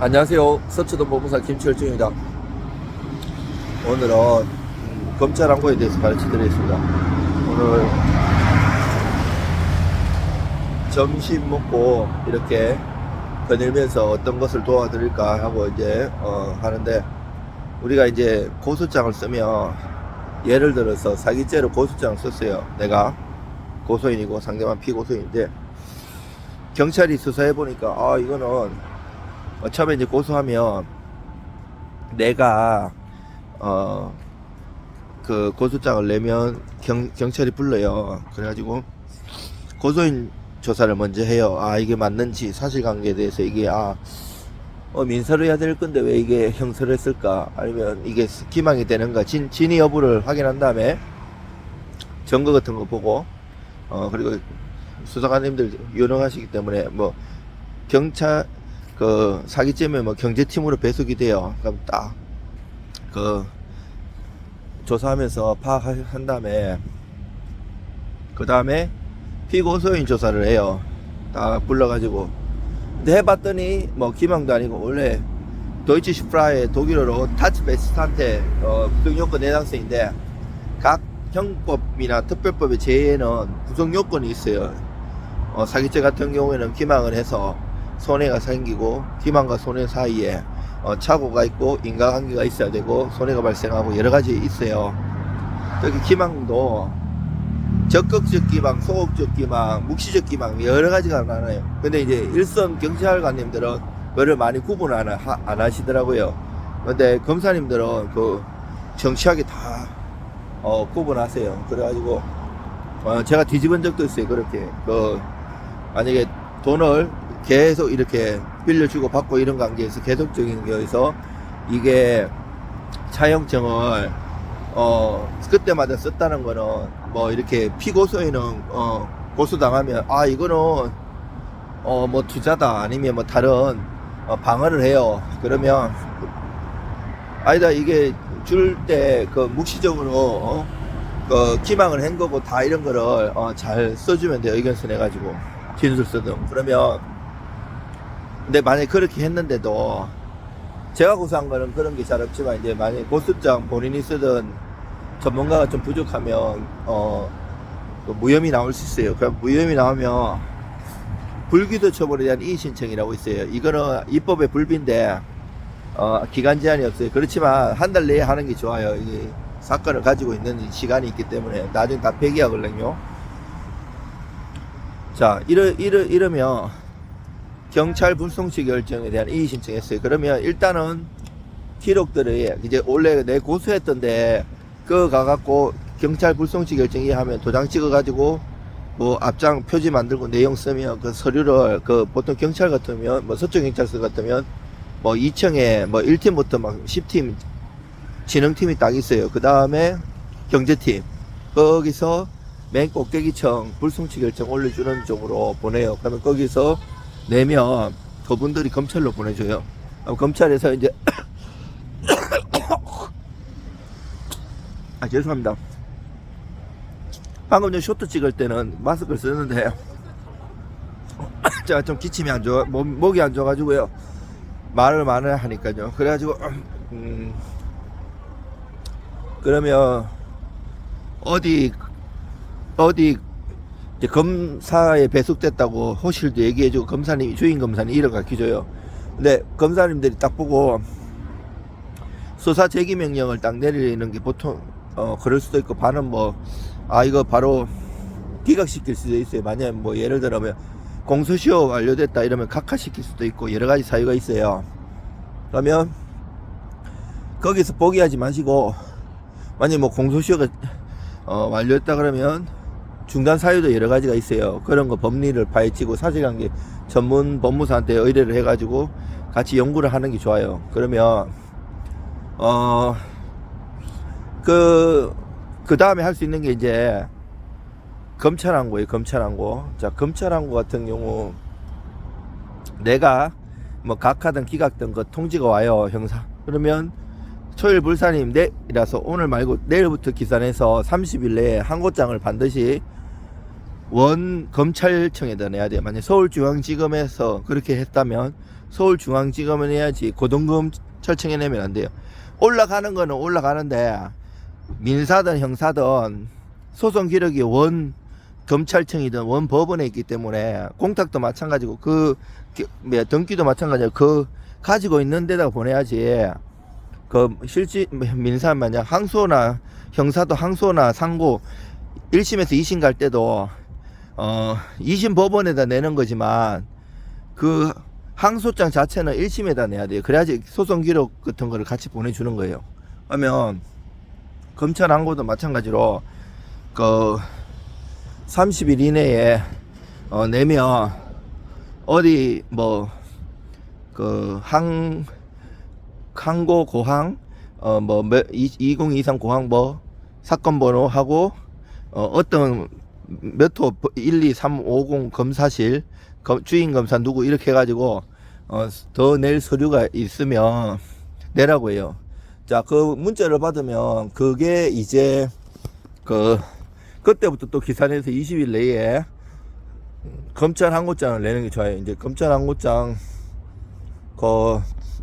안녕하세요. 서초동 법무사 김철중입니다. 오늘은 음, 검찰 항고에 대해서 가르쳐 드리겠습니다. 오늘 점심 먹고 이렇게 거닐면서 어떤 것을 도와드릴까 하고 이제 어, 하는데 우리가 이제 고소장을 쓰면 예를 들어서 사기죄로 고소장을 썼어요. 내가 고소인이고 상대방 피고소인인데 경찰이 수사해 보니까 아 이거는 어, 처음에 이제 고소하면 내가 어 그 고소장을 내면 경, 경찰이 불러요. 그래가지고 고소인 조사를 먼저 해요. 아 이게 맞는지 사실관계에 대해서 이게 아 어, 민사를 해야 될 건데 왜 이게 형사를 했을까? 아니면 이게 기망이 되는가? 진, 진위 여부를 확인한 다음에 증거 같은 거 보고 어 그리고 수사관님들 유능하시기 때문에 뭐 경찰 그 사기죄면 뭐 경제팀으로 배속이 돼요. 그럼 딱 그 조사하면서 파악한 다음에 그 다음에 피고소인 조사를 해요. 딱 불러가지고 근데 해봤더니 뭐 기망도 아니고 원래 도이치 슈프라의 독일어로 타츠 베스탄테 어, 구성요건 내당성인데 각 형법이나 특별법의 제에는 구성요건이 있어요. 어, 사기죄 같은 경우에는 기망을 해서 손해가 생기고 기망과 손해 사이에 어, 착오가 있고 인과관계가 있어야 되고 손해가 발생하고 여러 가지 있어요. 여기 기망도 적극적 기망, 소극적 기망, 묵시적 기망 여러 가지가 나눠요. 근데 이제 일선 경찰관님들은 그를 많이 구분 안, 하, 안 하시더라고요. 근데 검사님들은 그 정치하게 다 어, 구분하세요. 그래가지고 어, 제가 뒤집은 적도 있어요. 그렇게 그 만약에 돈을 계속 이렇게 빌려주고 받고 이런 관계에서 계속적인 거에서 이게 차용증을 어 그때마다 썼다는 거는 뭐 이렇게 피고소인은 어 고소당하면 아 이거는 어 뭐 투자다 아니면 뭐 다른 어, 방어를 해요 그러면 아니다 이게 줄 때 그 묵시적으로 어? 그 기망을 한 거고 다 이런 거를 어, 잘 써주면 돼요 의견서 내가지고 진술 쓰든 그러면 근데 만약에 그렇게 했는데도 제가 고소한 거는 그런 게 잘 없지만 이제 만약에 고소장 본인이 쓰던 전문가가 좀 부족하면 어그 무혐의 나올 수 있어요. 그럼 무혐의 나오면 불기도 처벌에 대한 이의 신청이라고 있어요. 이거는 입법의 불비인데 어 기간 제한이 없어요. 그렇지만 한 달 내에 하는 게 좋아요. 이게 사건을 가지고 있는 시간이 있기 때문에 나중에 다 폐기하거든요. 자, 이러, 이러, 이러면 경찰 불송치 결정에 대한 이의 신청했어요. 그러면 일단은 기록들이 이제 원래 내 고소했던데 그거 가갖고 경찰 불송치 결정 이해하면 도장 찍어가지고 뭐 앞장 표지 만들고 내용 쓰면 그 서류를 그 보통 경찰 같으면 뭐 서쪽 경찰서 같으면 뭐 2층에 뭐 1팀부터 막 10팀 진흥팀이 딱 있어요. 그 다음에 경제팀 거기서 맨 꼭대기층 불송치 결정 올려주는 쪽으로 보내요. 그러면 거기서 내면 그분들이 검찰로 보내줘요. 검찰에서 이제 아 죄송합니다. 방금 전 쇼트 찍을 때는 마스크를 쓰는데 제가 좀 기침이 안 좋아 목, 목이 안 좋아가지고요 말을 많이 하니까요. 그래가지고 음, 그러면 어디 어디 검사에 배속됐다고 호실도 얘기해주고 검사님이 주인 검사님 이름 가르쳐줘요. 근데 검사님들이 딱 보고 수사 제기 명령을 딱 내리는 게 보통 어 그럴 수도 있고 반은 뭐 아 이거 바로 기각시킬 수도 있어요. 만약에 뭐 예를 들면 공소시효 완료됐다 이러면 각하시킬 수도 있고 여러 가지 사유가 있어요. 그러면 거기서 포기하지 마시고 만약에 뭐 공소시효가 어, 완료했다 그러면 중단 사유도 여러 가지가 있어요. 그런 거 법리를 파헤치고 사실관계 전문 법무사한테 의뢰를 해가지고 같이 연구를 하는 게 좋아요. 그러면 어 그, 그 다음에 할 수 있는 게 이제 검찰항고예요. 검찰항고. 자, 검찰항고 같은 경우 내가 뭐 각하든 기각든 그 통지가 와요, 형사. 그러면 초일 불사님 내일이라서 오늘 말고 내일부터 기산해서 30일 내에 항고장을 반드시 원 검찰청에다 내야 돼요. 만약 서울중앙지검에서 그렇게 했다면 서울중앙지검은 해야지 고등검찰청에 내면 안 돼요. 올라가는 거는 올라가는데 민사든 형사든 소송 기록이 원 검찰청이든 원 법원에 있기 때문에 공탁도 마찬가지고 그 기- 뭐야, 등기도 마찬가지고 그 가지고 있는 데다가 보내야지 그 실질 민사 만약 항소나 형사도 항소나 상고 1심에서 2심 갈 때도 어 2심 법원에다 내는 거지만 그 항소장 자체는 1심에다 내야 돼요. 그래야지 소송 기록 같은 거를 같이 보내주는 거예요. 하면 검찰 항고도 마찬가지로 그 30일 이내에 어 내면 어디 뭐 그 항 항고 고항 어뭐 2023 고항 뭐 사건 번호하고 어 어떤 몇 호 1, 2, 3, 50 검사실 검- 주인 검사 누구 이렇게 해가지고 어, 더 낼 서류가 있으면 내라고 해요. 자, 그 문자를 받으면 그게 이제 그 그때부터 또 기사내서 20일 내에 검찰 항고장을 내는 게 좋아요. 이제 검찰 항고장 그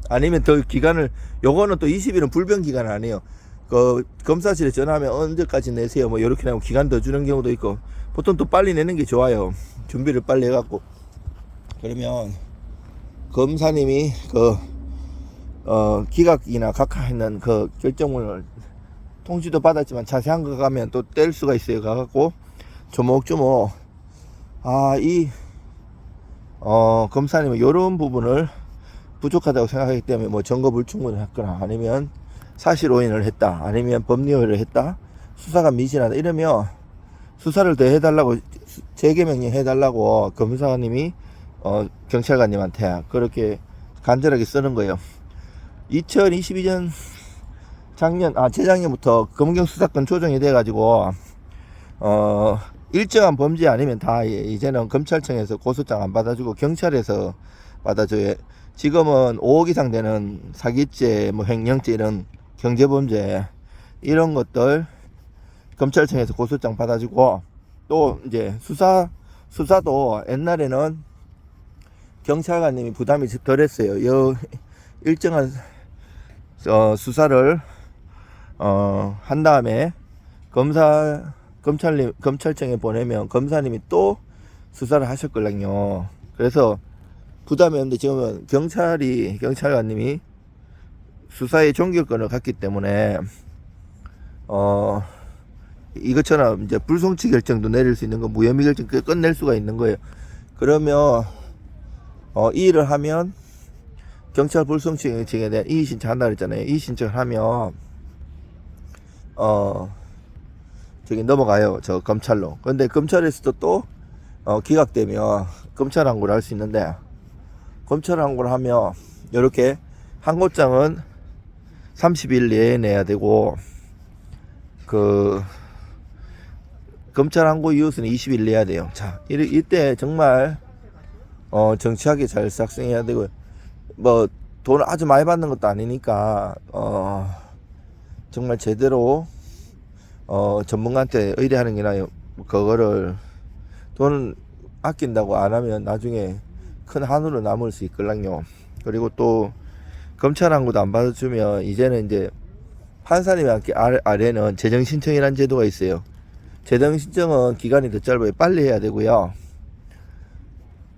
아니면 더 기간을 요거는 또 20일은 불변 기간 아니에요. 그 검사실에 전화하면 언제까지 내세요. 뭐 이렇게 하고 기간 더 주는 경우도 있고 보통 또 빨리 내는 게 좋아요. 준비를 빨리 해갖고 그러면 검사님이 그 어, 기각이나 각하했는 그 결정문을 통지도 받았지만 자세한 거 가면 또 뗄 수가 있어요. 가갖고 조목조목 아이 어, 검사님은 이런 부분을 부족하다고 생각하기 때문에 뭐 증거 불충분을 했거나 아니면 사실 오인을 했다 아니면 법리오해를 했다 수사가 미진하다 이러면 수사를 더 해달라고 재개 명령 해달라고 검사님이 어, 경찰관님한테 그렇게 간절하게 쓰는 거예요. 2022년 작년 아 재작년부터 검경 수사권 조정이 돼가지고 어 일정한 범죄 아니면 다 이- 이제는 검찰청에서 고소장 안 받아주고 경찰에서 받아줘요. 지금은 5억 이상 되는 사기죄, 뭐 횡령죄 이런 경제범죄 이런 것들 검찰청에서 고소장 받아주고 또 이제 수사 수사도 옛날에는 경찰관님이 부담이 덜했어요. 여 일정한 어, 수사를 어, 한 다음에 검사 검찰님 검찰청에 보내면 검사님이 또 수사를 하셨걸랑요. 그래서 부담이 없는데 지금은 경찰이 경찰관님이 수사의 종결권을 갖기 때문에 어 이것처럼 이제 불송치 결정도 내릴 수 있는 거 무혐의 결정 끝- 끝낼 수가 있는 거예요. 그러면 어, 이 일을 하면 경찰 불송치에 대한 이의 신청 한다 그랬잖아요. 이의 신청을 하면 어 저기 넘어가요. 저 검찰로. 근데 검찰에서도 또 어, 기각되면 검찰 항고를 할 수 있는데 검찰 항고를 하면 이렇게 항고장은 30일 내에 내야 되고 그 검찰 항고 이웃은 20일 내야 돼요. 자, 이, 이때 정말 어, 정치하게 잘 작성해야 되고 뭐 돈을 아주 많이 받는 것도 아니니까 어, 정말 제대로 어, 전문가한테 의뢰하는 게 나요. 그거를 돈을 아낀다고 안 하면 나중에 큰 한우로 남을 수 있걸랑요. 그리고 또 검찰 항고도 안 받아주면 이제는 이제 판사님 아래, 아래는 재정 신청이라는 제도가 있어요. 재정 신청은 기간이 더 짧아요. 빨리 해야 되고요.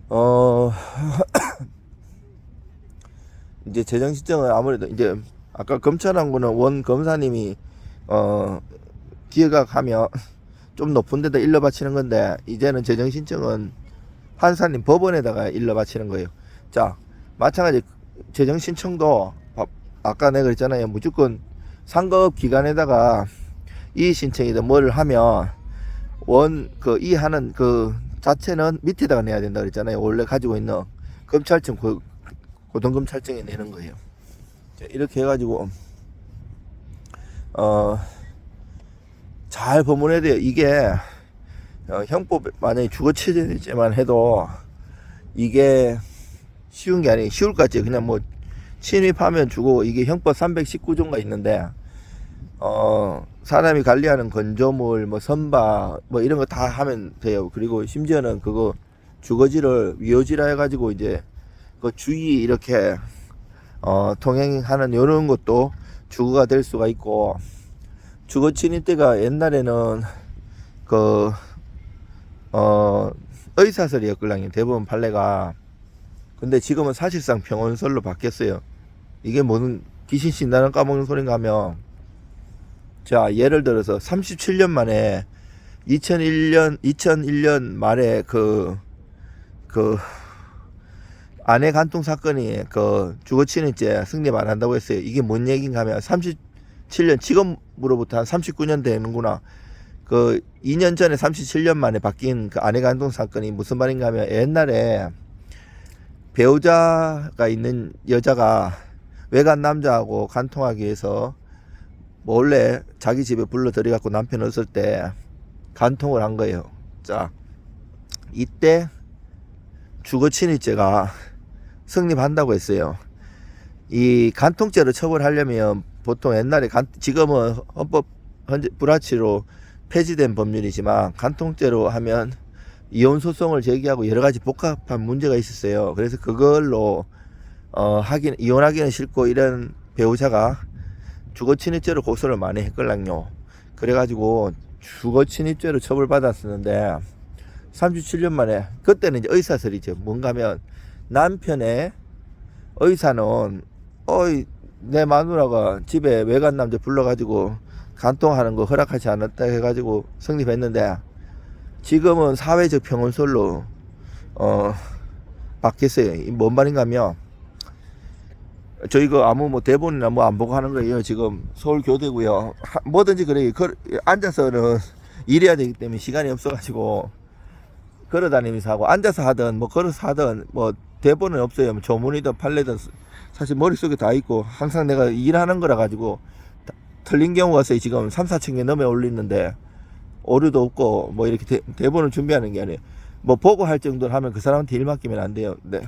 어 이제 재정 신청은 아무래도 이제 아까 검찰한 거는 원 검사님이 어 기획하면 좀 높은 데다 일러 바치는 건데 이제는 재정 신청은 판사님 법원에다가 일러 바치는 거예요. 자 마찬가지 재정 신청도 아- 아까 내가 그랬잖아요. 무조건 상급 기관에다가 이 신청이든 뭐를 하면 원 그 이 하는 그 자체는 밑에다가 내야 된다 그랬잖아요. 원래 가지고 있는 검찰청 고, 고등검찰청에 내는 거예요. 자, 이렇게 해가지고 어 잘 법문해야 돼요. 이게 어, 형법 만약에 주거 체제만 해도 이게 쉬운 게 아니에요. 쉬울 것 같지. 그냥 뭐 침입하면 주고 이게 형법 319조가 있는데 어 사람이 관리하는 건조물 뭐 선박 뭐 이런 거 다 하면 돼요. 그리고 심지어는 그거 주거지를 위호지라 해가지고 이제 그 주의 이렇게 어, 통행하는 이런 것도 주거가 될 수가 있고 주거 침입 때가 옛날에는 그 어, 의사설이었걸랑요 대부분 판례가 근데 지금은 사실상 병원설로 바뀌었어요 이게 뭐는 귀신 신나는 까먹는 소린가 하면 자 예를 들어서 37년 만에 2001년 2001년 말에 그그 아내 간통 사건이 그 주거 침입죄 승립 안 한다고 했어요. 이게 뭔 얘기인가 하면 37년 지금으로부터 한 39년 되는구나. 그 2년 전에 37년 만에 바뀐 그 아내 간통 사건이 무슨 말인가 하면 옛날에 배우자가 있는 여자가 외간 남자하고 간통하기 위해서 몰래 자기 집에 불러 들여갖고 남편 없을 때 간통을 한 거예요. 자, 이때 주거 침입죄가 성립한다고 했어요. 이 간통죄로 처벌하려면 보통 옛날에 간, 지금은 헌법 현재 불합치로 폐지된 법률이지만 간통죄로 하면 이혼 소송을 제기하고 여러 가지 복합한 문제가 있었어요. 그래서 그걸로 어 하긴 이혼하기는 싫고 이런 배우자가 주거 침입죄로 고소를 많이 했걸랑요. 그래가지고 주거 침입죄로 처벌받았었는데 37년 만에 그때는 이제 의사설이죠. 뭔가 하면 남편의 의사는 어이 내 마누라가 집에 외간 남자 불러가지고 간통하는 거 허락하지 않았다 해가지고 성립했는데 지금은 사회적 평온설로 어 바뀌었어요. 이뭔 말인가 하면 저희가 아무 뭐 대본이나 뭐 안 보고 하는 거예요. 지금 서울 교대고요. 하- 뭐든지 그래요. 그, 앉아서는 일해야 되기 때문에 시간이 없어가지고 걸어 다니면서 하고 앉아서 하든 뭐 걸어서 하든 뭐 대본은 없어요. 뭐 조문이든 판례든 사실 머릿속에 다 있고 항상 내가 일하는 거라 가지고 다- 틀린 경우가 있어요. 지금 3, 4층에 넘어 올리는데 오류도 없고 뭐 이렇게 대, 본을 준비하는 게 아니에요. 뭐 보고 할 정도로 하면 그 사람한테 일 맡기면 안 돼요. 네.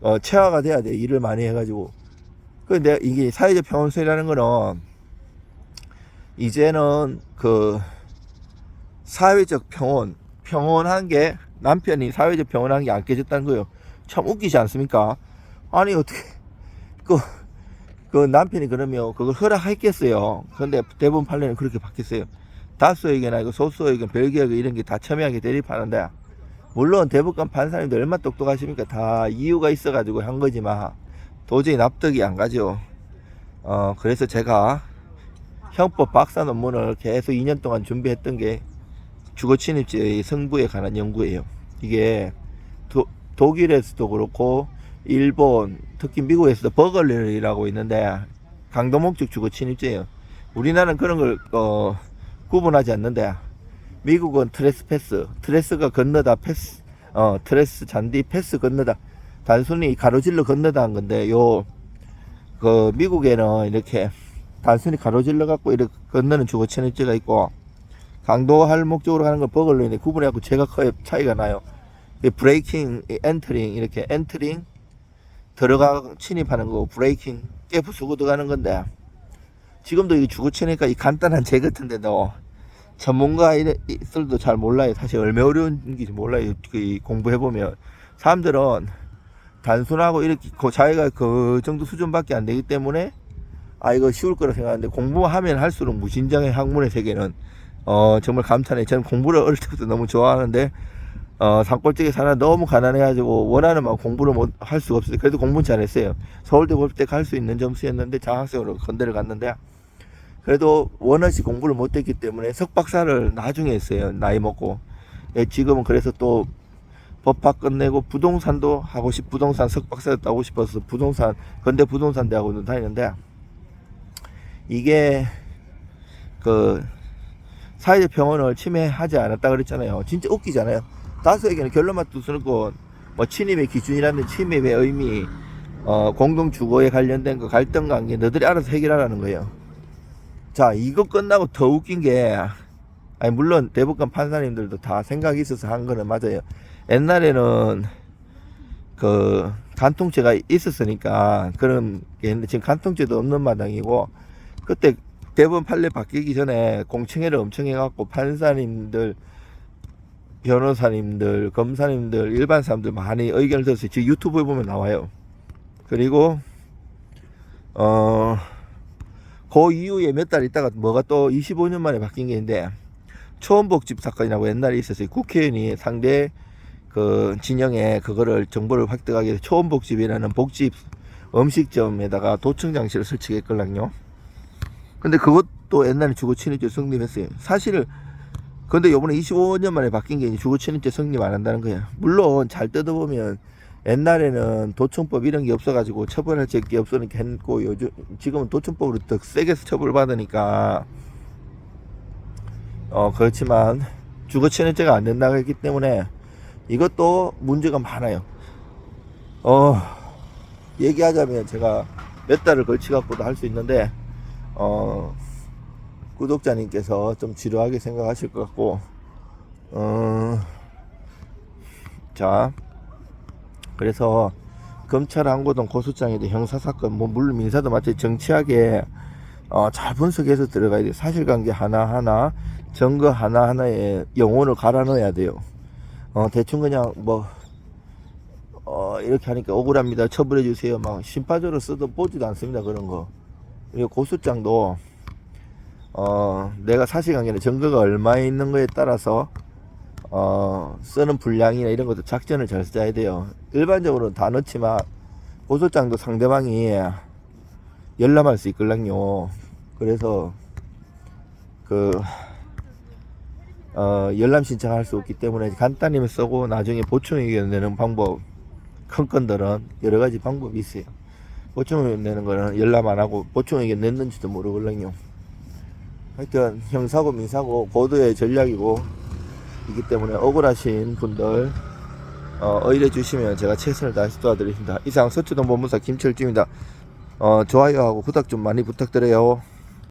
어, 체화가 돼야 돼. 일을 많이 해가지고. 근데 이게 사회적 평온설이라는 거는 이제는 그 사회적 평온, 평온한 게 남편이 사회적 평온한 게 안 깨졌다는 거예요. 참 웃기지 않습니까? 아니 어떻게 그, 그 남편이 그러면 그걸 허락했겠어요. 근데 대부분 판례는 그렇게 바뀌었어요. 다수에게나 이거 소수에게 별개하게 이런 게 다 첨예하게 대립하는데 물론 대법관 판사님들 얼마나 똑똑하십니까? 다 이유가 있어가지고 한 거지만 도저히 납득이 안 가죠. 어 그래서 제가 형법 박사 논문을 계속 2년 동안 준비했던 게 주거 침입죄의 성부에 관한 연구예요. 이게 도, 독일에서도 그렇고 일본 특히 미국에서도 버글리라고 있는데 강도 목적 주거 침입죄예요. 우리나라는 그런 걸 어, 구분하지 않는데 미국은 트레스 패스, 트레스가 건너다 패스, 어 트레스 잔디 패스 건너다 단순히 가로질러 건너다 한 건데 요 그 미국에는 이렇게 단순히 가로질러 갖고 이렇게 건너는 주거 침입죄가 있고 강도할 목적으로 가는 걸 버글러인데 구분해 갖고 제가 커요 차이가 나요. 이 브레이킹, 이 엔터링 이렇게 엔터링 들어가 침입하는 거 브레이킹 깨부 쓰고 들어가는 건데 지금도 이 주거 침입과 이 간단한 제 같은데도 전문가들도 잘 몰라요. 사실 얼마나 어려운지 몰라요. 그 공부해 보면 사람들은 단순하고 이렇게 그 자기가 그 정도 수준밖에 안 되기 때문에 아 이거 쉬울 거라 생각하는데 공부하면 할수록 무진장의 학문의 세계는 어 정말 감탄해. 저는 공부를 어릴 때부터 너무 좋아하는데 어 산골짜기 살아 너무 가난해가지고 원하는 만 공부를 못 할 수가 없어요. 그래도 공부는 잘했어요. 서울대 볼 때 갈 수 있는 점수였는데 장학생으로 건대를 갔는데 그래도 원하시 공부를 못했기 때문에 석박사를 나중에 했어요. 나이 먹고 예, 지금은 그래서 또 법학 끝내고 부동산도 하고 싶 부동산 석박사도 따고 싶어서 부동산 건대 부동산 대학원도 다니는데 이게 그 사회적 평온을 침해하지 않았다 그랬잖아요. 진짜 웃기잖아요. 다수에게는 결론만 두서고 뭐 침입의 기준이라는 침입의 의미, 어, 공동 주거에 관련된 그 갈등 관계 너들이 알아서 해결하라는 거예요. 자, 이거 끝나고 더 웃긴 게 아니 물론 대법관 판사님들도 다 생각이 있어서 한 거는 맞아요. 옛날에는 그 간통죄가 있었으니까 그런 게 있는데 지금 간통죄도 없는 마당이고 그때 대법원 판례 바뀌기 전에 공청회를 엄청 해갖고 판사님들 변호사님들, 검사님들, 일반 사람들 많이 의견을 들었어요. 지금 유튜브에 보면 나와요. 그리고 어, 그 이후에 몇 달 있다가 뭐가 또 25년 만에 바뀐 게 있는데 초원복집 사건이라고 옛날에 있었어요. 국회의원이 상대 그 진영에 그거를 정보를 획득하기 위해서 초원복집이라는 복집 음식점에다가 도청 장치를 설치했걸랑요. 근데 그것도 옛날에 주거 침입죄 성립했어요. 사실 근데 요번에 25년 만에 바뀐 게 주거 침입죄 성립 안 한다는 거야. 물론 잘 뜯어보면 옛날에는 도청법 이런 게 없어가지고 처벌할 게 없으니까 했고 요즘 지금은 도청법으로 더 세게 처벌 받으니까 어 그렇지만 주거 침입죄가 안 된다고 했기 때문에 이것도 문제가 많아요. 어 얘기하자면 제가 몇 달을 걸치 갖고도 할 수 있는데 어 구독자님께서 좀 지루하게 생각하실 것 같고 어, 자 그래서 검찰 항고동 고소장에도 형사사건 뭐 물론 민사도 마찬가지 정치하게 어, 잘 분석해서 들어가야 돼요. 사실관계 하나하나 증거 하나하나에 영혼을 갈아 넣어야 돼요. 어, 대충 그냥 뭐 어, 이렇게 하니까 억울합니다. 처벌해 주세요. 막 심파적으로 써도 보지도 않습니다. 그런 거. 그리고 고소장도 어, 내가 사실관계는 증거가 얼마에 있는 거에 따라서 어, 쓰는 분량이나 이런 것도 작전을 잘 짜야 돼요. 일반적으로는 다 넣지만 고소장도 상대방이 열람할 수 있걸랑요. 그래서 그 어, 열람 신청할 수 없기 때문에 간단히만 쓰고 나중에 보충 의견 내는 방법 큰 건들은 여러 가지 방법이 있어요. 보충 의견 내는 거는 열람 안 하고 보충 의견 냈는지도 모르걸랑요. 하여튼 형사고 민사고 고도의 전략이고 이기 때문에 억울하신 분들 어, 의뢰 주시면 제가 최선을 다해서 도와드리겠습니다. 이상 서초동 본부사 김철주입니다. 어, 좋아요하고 구독 좀 많이 부탁드려요.